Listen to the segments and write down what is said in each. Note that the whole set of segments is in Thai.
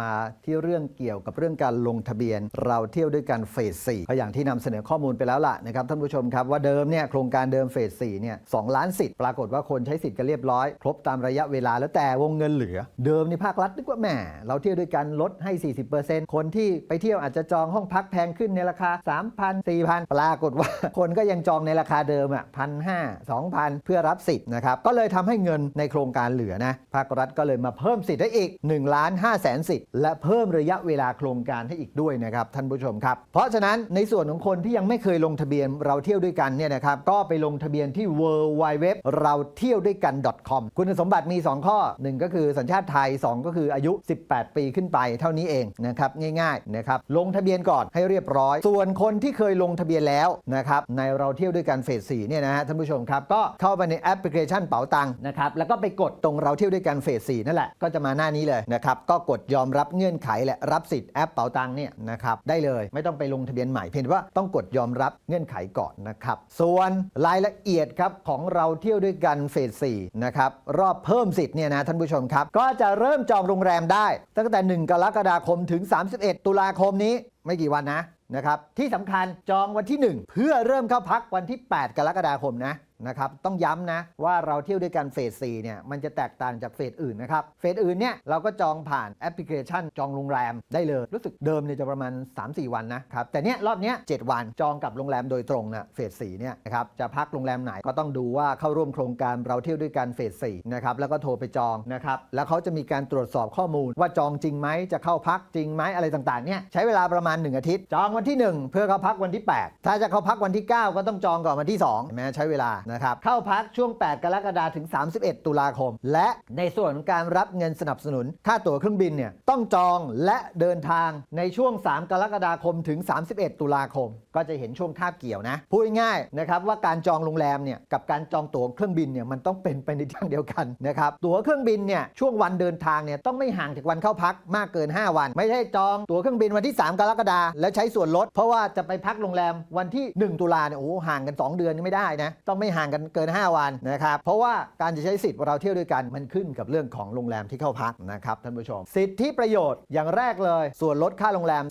มาที่เรื่องเกี่ยวกับเรื่องการลงทะเบียน เราเที่ยวด้วยกันเฟส4ก็อย่างที่นำเสนอข้อมูลไปแล้วล่ะนะครับท่านผู้ชมครับว่าเดิมเนี่ยโครงการเดิมเฟส4เนี่ยสล้านสิทธิ์ปรากฏว่าคนใช้สิทธิ์กันเรียบร้อย ครบตามระยะเวลาแล้วแต่วงเงินเหลือ เดิมในภาครัฐนึกว่าแหมเราเที่ยวด้วยกันลดให้ 40%คนที่ไปเที่ยวอาจจะจองห้องพักแพงขึ้นในราคา 3,000 4,000 ปรากฏว่าคนก็ยังจองในราคาเดิมอะพันห้าสองพันเพื่อรับสิทธิ์นะครับก็เลยทำให้เงินในโครงการเหลือนะภาครัฐก็เลยมาเพิ่มสิทธิ์ได้อีก1ล้าน5แสนสิทธิและเพิ่มระยะเวลาโครงการให้อีกด้วยนะครับท่านผู้ชมครับ เพราะฉะนั้นในส่วนของคนที่ยังไม่เคยลงทะเบียนเราเที่ยวด้วยกันเนี่ยนะครับก็ไปลงทะเบียนที่ w w w เราเที่ยวด้วยกัน .com คุณสมบัติมี 2 ข้อ 1 ก็คือสัญชาติไทย 2 ก็คืออายุ 18 ปีขึ้นไปเท่านี้เองนะครับง่ายๆนะครับลงทะเบียนก่อนให้เรียบร้อย ส่วนคนที่เคยลงทะเบียนแล้วนะครับในเราเที่ยวด้วยกันเฟส4เนี่ยนะฮะท่านผู้ชมครับก็เข้าไปในแอปพลิเคชันเป๋าตังค์นะครับแล้วก็ไปกดตรงเราเที่ยวด้วยกันเฟส4นั่นแหละก็จะมาหน้านี้เลยนะครับก็กดยอมรับเงื่อนไขและรับสิทธิ์แอปเป๋าตังค์เนี่ยนะครับได้เลยไม่ต้องไปลงทะเบียนใหม่เพียงแต่ว่าต้องกดยอมรับเงื่อนไขก่อนนะครับส่วนรายละเอียดครับของเราเที่ยวด้วยกันเฟส4นะครับรอบเพิ่มสิทธิ์เนี่ยนะท่านผู้ชมครับ ก็จะเริ่มจองโรงแรมได้ ตั้งแต่ 1 กรกฎาคมถึง 31 ตุลาคมนี้ไม่กี่วันนะนะครับที่สำคัญจองวันที่ 1 เพื่อเริ่มเข้าพักวันที่ 8 กรกฎาคมนะ นะครับ ต้องย้ำนะว่าเราเที่ยวด้วยกันเฟส4เนี่ยมันจะแตกต่างจากเฟสอื่นนะครับ เฟสอื่นเนี่ยเราก็จองผ่านแอปพลิเคชัน จองโรงแรมได้เลย รู้สึกเดิมเนี่ยจะประมาณ 3-4 วันนะครับ แต่เนี้ยรอบเนี้ย7วันจองกับโรงแรมโดยตรงนะเฟส4เนี่ยนะครับจะพักโรงแรมไหนก็ต้องดูว่าเข้าร่วมโครงการเราเที่ยวด้วยกันเฟส4นะครับแล้วก็โทรไปจองนะครับแล้วเขาจะมีการตรวจสอบข้อมูลว่าจองจริงไหมจะเข้าพักจริงไหมอะไรต่างๆเนี่ยใช้เวลาประมาณ 1 อาทิตย์ จองวันที่ 1 เพื่อเข้าพักวันที่ 8 ถ้าจะเข้าพักวันที่ 9 ก็ต้องจองก่อนวันที่2เห็นไหมใช้เวลานะครับ เข้าพักช่วง 8 กรกฎาคมถึง 31 ตุลาคม และในส่วนของการรับเงินสนับสนุน ค่าตั๋วเครื่องบินเนี่ยต้องจองและเดินทางในช่วง 3 กรกฎาคมถึง 31 ตุลาคม ก็จะเห็นช่วงคาเกี่ยวนะ พูดง่ายๆนะครับว่าการจองโรงแรมเนี่ยกับการจองตั๋วเครื่องบินเนี่ยมันต้องเป็นไปในทางเดียวกันนะครับตั๋วเครื่องบินเนี่ยช่วงวันเดินทางเนี่ยต้องไม่ห่างจากวันเข้าพักมากเกิน 5 วัน ไม่ใช่จองตั๋วเครื่องบินวันที่ 3 กรกฎาคมแล้วใช้ส่วนลด เพราะว่าจะไปพักโรงแรมวันที่ 1 ตุลาเนี่ยโอ้ห่างกัน 2 เดือนนี่ไม่ได้นะต้องไม่ห่างห่างกันเกิน 5 วันนะครับ เพราะว่าการจะใช้สิทธิ์เราเที่ยวด้วยกันมันขึ้นกับเรื่องของโรงแรมที่เข้าพักนะครับท่านผู้ชม สิทธิประโยชน์อย่างแรกเลย ส่วนลดค่าโรงแรม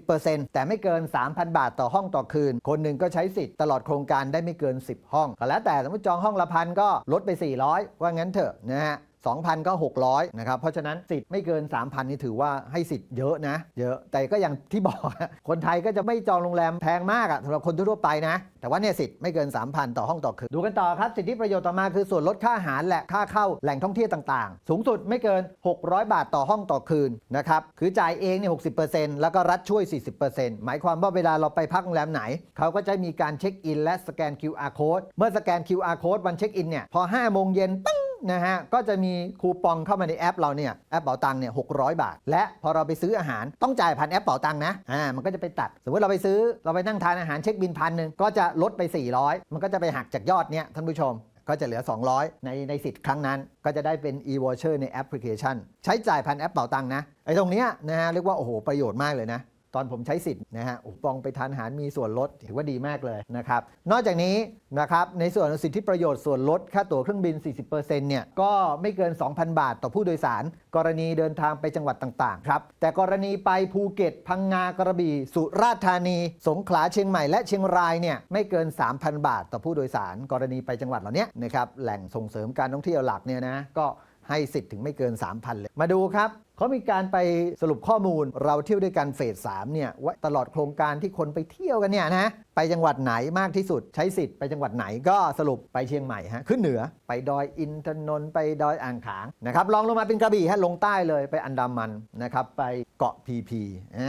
40%แต่ไม่เกิน 3,000 บาทต่อห้องต่อคืน คนหนึ่งก็ใช้สิทธิ์ตลอดโครงการได้ไม่เกิน 10 ห้องก็แล้วแต่สมมติจองห้องละพันก็ลดไป 400 ว่างั้นเถอะนะฮะ 2,000 ก็ 600 นะครับ เพราะฉะนั้นสิทธิ์ไม่เกิน 3,000 นี่ถือว่าให้สิทธิ์เยอะนะ เยอะ แต่ก็อย่างที่บอก คนไทยก็จะไม่จองโรงแรมแพงมากอะสำหรับคนทั่วไปนะ แต่ว่าเนี่ยสิทธิ์ไม่เกิน 3,000 ต่อห้องต่อคืน ดูกันต่อครับ สิทธิประโยชน์ต่อมาคือส่วนลดค่าอาหารและค่าเข้าแหล่งท่องเที่ยวต่างๆ สูงสุดไม่เกิน 600 บาทต่อห้องต่อคืนนะครับ คือจ่ายเองเนี่ย60%แล้วก็รัฐช่วย 40%หมายความว่าเวลาเราไปพักโรงแรมไหน เขาก็จะมีการเช็คอินและสแกน QR code เมื่อสแกน QR code วันเช็คอินเนี่ยพอ5โมงเย็นตึ้ง นะฮะก็จะมีคูปองเข้ามาในแอปเราเนี่ยแอปเป๋าตังเนี่ยหกบาท และพอเราไปซื้ออาหารต้องจ่ายผ่านแอปเป๋าตังนะอ่ามันก็จะไปตัด สมมติเราไปซื้อเราไปนั่งทานอาหารเช็คบินพันหนึ่งก็จะลดไป 400 มันก็จะไปหักจากยอดเนี่ยท่านผู้ชมก็จะเหลือ 200 ในในสิทธิ์ครั้งนั้น ก็จะได้เป็น e-voucher ในแอปพลิเคชัน ใช้จ่ายผ่านแอปเป๋าตังนะไอ้ตรงเนี้ยนะฮะเรียกว่าโอ้โหประโยชน์มากเลยนะ ตอนผมใช้สิทธิ์นะฮะอุปองไปทานอาหารมีส่วนลดถือว่าดีมากเลยนะครับ นอกจากนี้นะครับในส่วนสิทธิประโยชน์ส่วนลดค่าตั๋วเครื่องบิน 40%เนี่ยก็ไม่เกิน 2,000 บาทต่อผู้โดยสาร กรณีเดินทางไปจังหวัดต่างๆครับแต่กรณีไปภูเก็ต พังงากระบี่สุราษฎร์ธานี สงขลาเชียงใหม่และเชียงรายเนี่ยไม่เกิน 3,000 บาทต่อผู้โดยสาร กรณีไปจังหวัดเหล่านี้นะครับแหล่งส่งเสริมการท่องเที่ยวหลักเนี่ยนะก็ ให้สิทธิ์ถึงไม่เกิน 3,000 เลย มาดูครับเขามีการไปสรุปข้อมูลเราเที่ยวด้วยกันเฟส3เนี่ยว่าตลอดโครงการที่คนไปเที่ยวกันเนี่ยนะไปจังหวัดไหนมากที่สุดใช้สิทธิ์ไปจังหวัดไหนก็สรุปไปเชียงใหม่ฮะขึ้นเหนือไปดอยอินทนนท์ไปดอยอ่างขางนะครับลองลงมาเป็นกระบี่ฮะลงใต้เลยไปอันดามันนะครับไปเกาะพีพีอ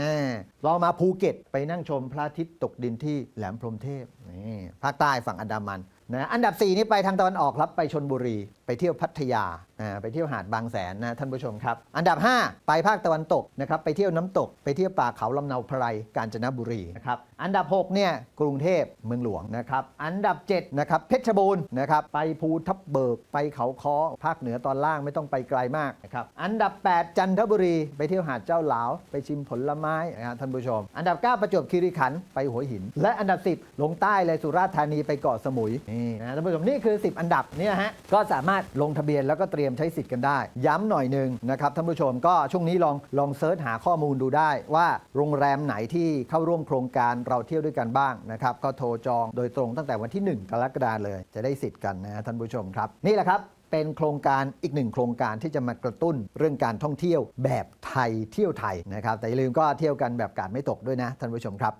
ลองมาภูเก็ตไปนั่งชมพระอาทิตย์ตกดินที่แหลมพรหมเทพนี่ภาคใต้ฝั่งอันดามัน นะอันดับ 4 นี่ไปทางตะวันออกครับไปชนบุรี ไปเที่ยวพัทยานะไปเที่ยวหาดบางแสนนะท่านผู้ชมครับ อันดับ 5 ไปภาคตะวันตกนะครับไปเที่ยวน้ำตก ไปเที่ยวป่าเขาลำเนาไพรกาญจนบุรีนะครับอันดับ6เนี่ยกรุงเทพเมืองหลวงนะครับ อันดับ7นะครับเพชรบูรณ์นะครับไปภูทับเบิกไปเขาค้อภาคเหนือตอนล่างไม่ต้องไปไกลมากนะครับอันดับ 8 จันทบุรี ไปเที่ยวหาดเจ้าหลาวไปชิมผลไม้นะครับท่านผู้ชม อันดับ 9 ประจวบคีรีขันธ์ไปหัวหิน และอันดับ 10 ลงใต้เลยสุราษฎร์ธานีไปเกาะสมุยนี่นะท่านผู้ชมนี่คือ 10 อันดับเนี่ยฮะก็สามารถลงทะเบียนแล้วก็เตรียมใช้สิทธิ์กันได้ ย้ำหน่อยหนึ่งนะครับท่านผู้ชมก็ช่วงนี้ลองลองเซิร์ชหาข้อมูลดูได้ว่าโรงแรมไหนที่เข้าร่วมโครงการเราเที่ยวด้วยกันบ้างนะครับ ก็โทรจองโดยตรงตั้งแต่วันที่ 1 กรกฎาคมเลย จะได้สิทธิ์กันนะท่านผู้ชมครับ นี่แหละครับเป็นโครงการอีกหนึ่งโครงการที่จะมากระตุ้นเรื่องการท่องเที่ยวแบบไทยเที่ยวไทยนะครับ แต่อย่าลืมก็เที่ยวกันแบบการไม่ตกด้วยนะท่านผู้ชมครับ